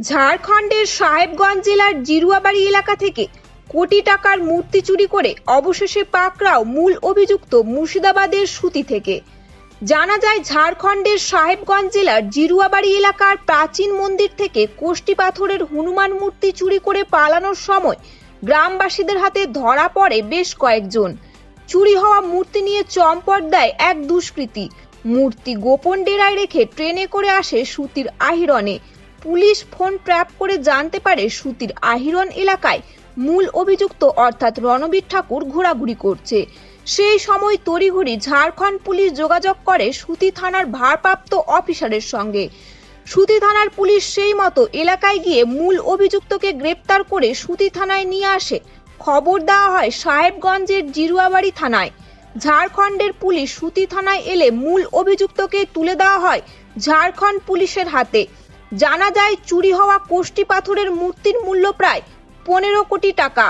ঝাড়খণ্ডের সাহেবগঞ্জ জেলার জিরুয়াবাড়ি এলাকা থেকে কোটি টাকার মূর্তি চুরি করে অবশেষে পাকড়াও মূল অভিযুক্ত মুর্শিদাবাদের সুতি থেকে। জানা যায়, ঝাড়খণ্ডের সাহেবগঞ্জ জেলার জিরুয়াবাড়ি এলাকার প্রাচীন মন্দির থেকে কোষ্টি পাথরের হনুমান মূর্তি চুরি করে পালানোর সময় গ্রামবাসীদের হাতে ধরা পড়ে বেশ কয়েকজন। চুরি হওয়া মূর্তি নিয়ে চম্পট দেয় এক দুষ্কৃতী। মূর্তি গোপন ডেরায় রেখে ট্রেনে করে আসে সুতির আহিরনে। পুলিশ ফোন ট্র্যাপ করে জানতে পারে সুতির আহিরন এলাকায় মূল অভিযুক্ত অর্থাৎ রণবীর ঠাকুর ঘোরাঘুরি করছে। সেই সময় তড়িঘড়ি ঝাড়খণ্ড পুলিশ যোগাযোগ করে সুতি থানার ভারপ্রাপ্ত অফিসারের সঙ্গে। সুতি থানার পুলিশ সেই মতো এলাকায় গিয়ে মূল অভিযুক্তকে গ্রেপ্তার করে সুতি থানায় নিয়ে আসে। খবর দেওয়া হয় সাহেবগঞ্জের জিরুয়াবাড়ি থানায়। ঝাড়খণ্ডের পুলিশ সুতি থানায় এলে মূল অভিযুক্তকে তুলে দেওয়া হয় ঝাড়খণ্ড পুলিশের হাতে। জানা যায় চুরি হওয়া কোষ্টি পাথরের মূর্তির মূল্য প্রায় পনেরো কোটি টাকা।